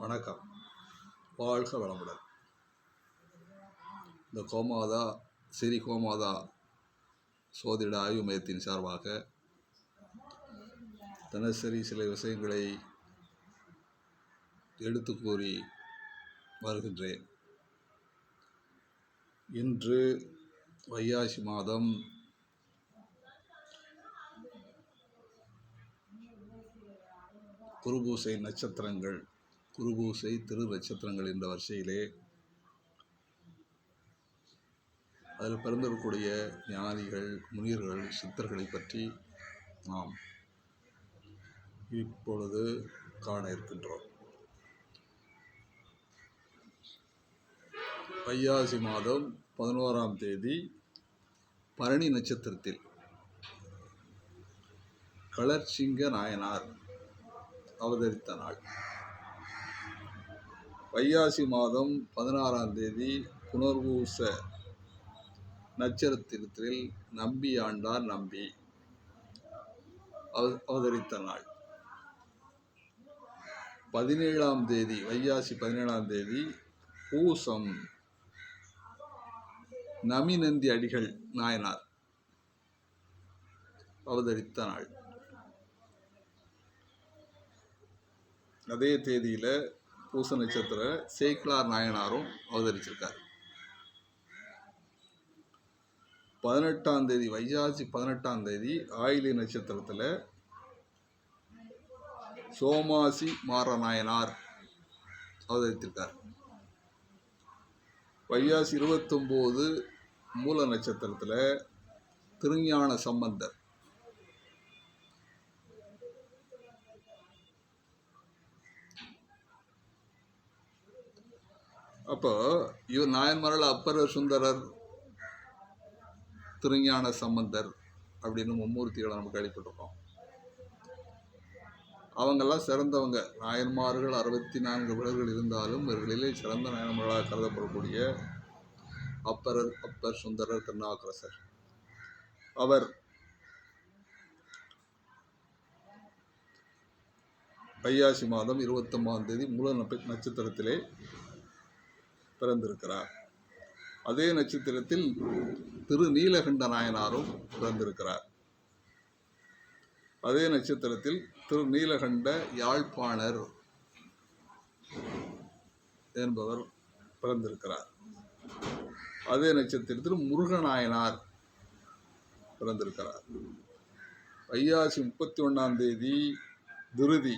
வணக்கம். வாழ்க வளமுடன். இந்த கோமாதா சிறி கோமாதா சோதிட ஆய்வு மையத்தின் சார்பாக தினசரி சில விஷயங்களை எடுத்து கூறி வருகின்றேன். இன்று வைகாசி மாதம் குருபூசை நட்சத்திரங்கள் குருபூசை திரு நட்சத்திரங்கள் என்ற வரிசையிலே அதில் பிறந்திருக்கக்கூடிய ஞானிகள் முனியர்கள் சித்தர்களை பற்றி நாம் இப்பொழுது காண இருக்கின்றோம். பையாசி மாதம் பதினோராம் தேதி பரணி நட்சத்திரத்தில் களர்சிங்க நாயனார் அவதரித்த நாள். வைகாசி மாதம் பதினாறாம் தேதி புனர்வூச நட்சத்திரத்தில் நம்பி ஆண்டார் நம்பி. அவ- அவதரித்த நாள். பதினேழாம் தேதி வைகாசி பதினேழாம் தேதி பூசம். நமிநந்தி அடிகள் நாயனார் அவதரித்த நாள். அதே தேதியில் பூச நட்சத்திர சேக்கிலார் நாயனாரும் அவதரிச்சிருக்கார். பதினெட்டாம் தேதி வைஜாசி பதினெட்டாம் தேதி ஆயிலி நட்சத்திரத்தில் சோமாசி மாற நாயனார் அவதரித்திருக்கார். வைகாசி இருபத்தொம்போது மூல நட்சத்திரத்தில் திருஞான சம்பந்தர் அப்போ இவர் நாயன்மார்கள் அப்பரர் சுந்தரர் திருஞான சம்பந்தர் அப்படின்னு மும்மூர்த்திகளை நம்ம கேள்விப்பட்டிருக்கோம். அவங்கெல்லாம் சிறந்தவங்க. நாயன்மார்கள் அறுபத்தி நான்கு விலர்கள் இருந்தாலும் இவர்களிலே சிறந்த நாயன்மார்களாக கருதப்படக்கூடிய அப்பரர் அப்பர் சுந்தரர் திருநாவுக்கரசர். அவர் ஐயாசி மாதம் இருபத்தொம்பதாம் தேதி மூல நட்சத்திரத்திலே பிறந்திருக்கிறார். அதே நட்சத்திரத்தில் திரு நீலகண்ட நாயனாரும் பிறந்திருக்கிறார். அதே நட்சத்திரத்தில் திரு நீலகண்ட யாழ்ப்பாணர் என்பவர் பிறந்திருக்கிறார். அதே நட்சத்திரத்தில் முருகநாயனார் பிறந்திருக்கிறார். ஐயாசி முப்பத்தி ஒன்றாம் தேதி துருதி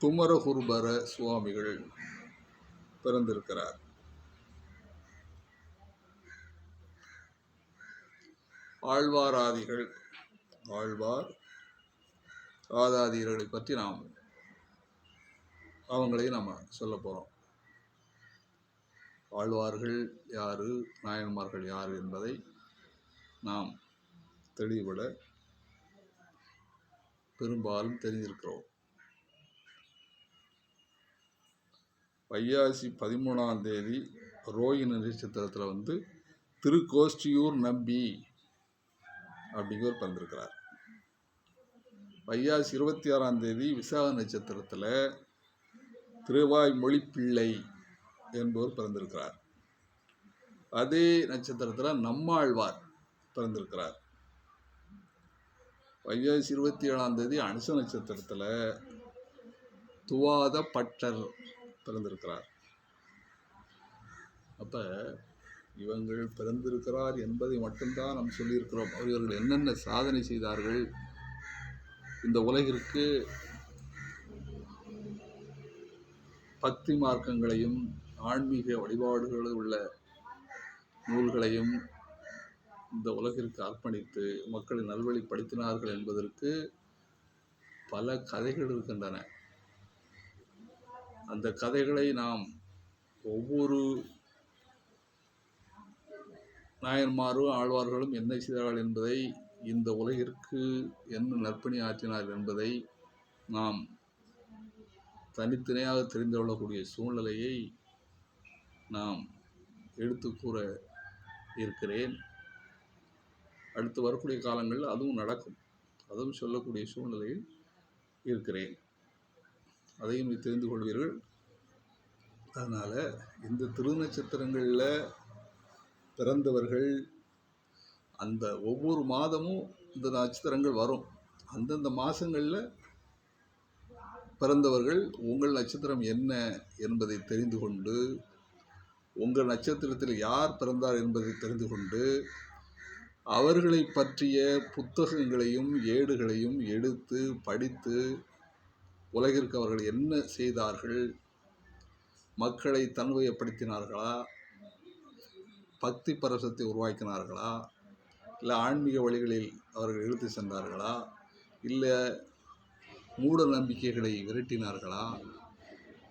குமரகுருபர சுவாமிகள் பிறந்திருக்கிறார். ஆழ்வாராதிகள் ஆழ்வார் ஆதாதிகளை பற்றி நாம் அவங்களையும் நம்ம சொல்ல போகிறோம் ஆழ்வார்கள் யாரு நாயன்மார்கள் யார் என்பதை நாம் தெளிவுபட பெரும்பாலும் தெரிஞ்சிருக்கிறோம் வையாசி பதிமூணாம் தேதி ரோஹிணி நட்சத்திரத்தில் வந்து திருக்கோஷ்டியூர் நம்பி அப்படிங்கிறவர் பிறந்திருக்கிறார். வையாசி இருபத்தி ஆறாம் தேதி விசாக நட்சத்திரத்தில் திருவாய் மொழிப்பிள்ளை என்பவர் பிறந்திருக்கிறார். அதே நட்சத்திரத்தில் நம்மாழ்வார் பிறந்திருக்கிறார். வையாசி இருபத்தி ஏழாம் தேதி அனுச நட்சத்திரத்தில் துவாத பட்டர் பிறந்திருக்கிறார். அப்போ இவங்கள் பிறந்திருக்கிறார் என்பதை மட்டும்தான் நாம் சொல்லியிருக்கிறோம். இவர்கள் என்னென்ன சாதனை செய்தார்கள்? இந்த உலகிற்கு பக்தி மார்க்கங்களையும் ஆன்மீக வழிபாடுகளில் உள்ள நூல்களையும் இந்த உலகிற்கு அர்ப்பணித்து மக்களை நல்வழிப்படுத்தினார்கள் என்பதற்கு பல கதைகள் இருக்கின்றன. அந்த கதைகளை நாம் ஒவ்வொரு நாயன்மாரும் ஆழ்வார்களும் என்ன செய்தார்கள் என்பதை இந்த உலகிற்கு என்ன நற்பணி ஆற்றினார் என்பதை நாம் தனித்தனியாக தெரிந்து கொள்ளக்கூடிய சூழ்நிலையை நாம் எடுத்து கூற இருக்கிறேன். அடுத்து வரக்கூடிய காலங்களில் அதுவும் நடக்கும். அதுவும் சொல்லக்கூடிய சூழ்நிலையில் இருக்கிறேன். அதையும் நீ தெரிந்து கொள்வீர்கள். அதனால் இந்த திருநட்சத்திரங்களில் பிறந்தவர்கள் அந்த ஒவ்வொரு மாதமும் இந்த நட்சத்திரங்கள் வரும். அந்தந்த மாதங்களில் பிறந்தவர்கள் உங்கள் நட்சத்திரம் என்ன என்பதை தெரிந்து கொண்டு உங்கள் நட்சத்திரத்தில் யார் பிறந்தார் என்பதை தெரிந்து கொண்டு அவர்களை பற்றிய புத்தகங்களையும் ஏடுகளையும் எடுத்து படித்து உலகிற்கு அவர்கள் என்ன செய்தார்கள்? மக்களை தன்வயப்படுத்தினார்களா பக்தி பரசத்தை உருவாக்கினார்களா? இல்லை ஆன்மீக வழிகளில் அவர்கள் இழுத்து சென்றார்களா? இல்லை மூட நம்பிக்கைகளை விரட்டினார்களா?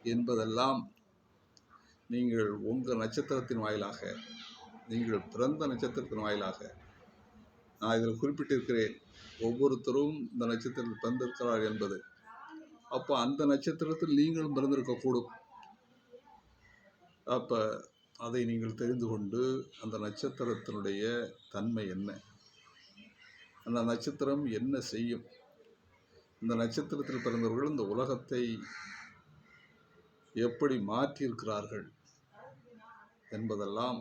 என்பதெல்லாம் நீங்கள் உங்கள் நட்சத்திரத்தின் வாயிலாக நீங்கள் பிறந்த நட்சத்திரத்தின் வாயிலாக நான் இதில் குறிப்பிட்டிருக்கிறேன். ஒவ்வொருத்தரும் இந்த நட்சத்திரத்தில் பிறந்திருக்கிறார் என்பது அப்போ அந்த நட்சத்திரத்தில் நீங்களும் பிறந்திருக்கக்கூடும். அப்போ அதை நீங்கள் தெரிந்து கொண்டு அந்த நட்சத்திரத்தினுடைய தன்மை என்ன? அந்த நட்சத்திரம் என்ன செய்யும்? இந்த நட்சத்திரத்தில் பிறந்தவர்கள் இந்த உலகத்தை எப்படி மாற்றியிருக்கிறார்கள் என்பதெல்லாம்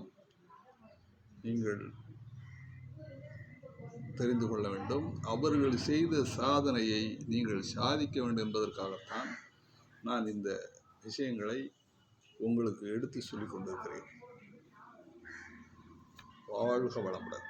நீங்கள் தெரிந்து கொள்ள வேண்டும். அவர்கள் செய்த சாதனையை நீங்கள் சாதிக்க வேண்டும் என்பதற்காகத்தான் நான் இந்த விஷயங்களை உங்களுக்கு எடுத்து சொல்லிக் கொண்டிருக்கிறேன். வாழ்க வளமுடன்.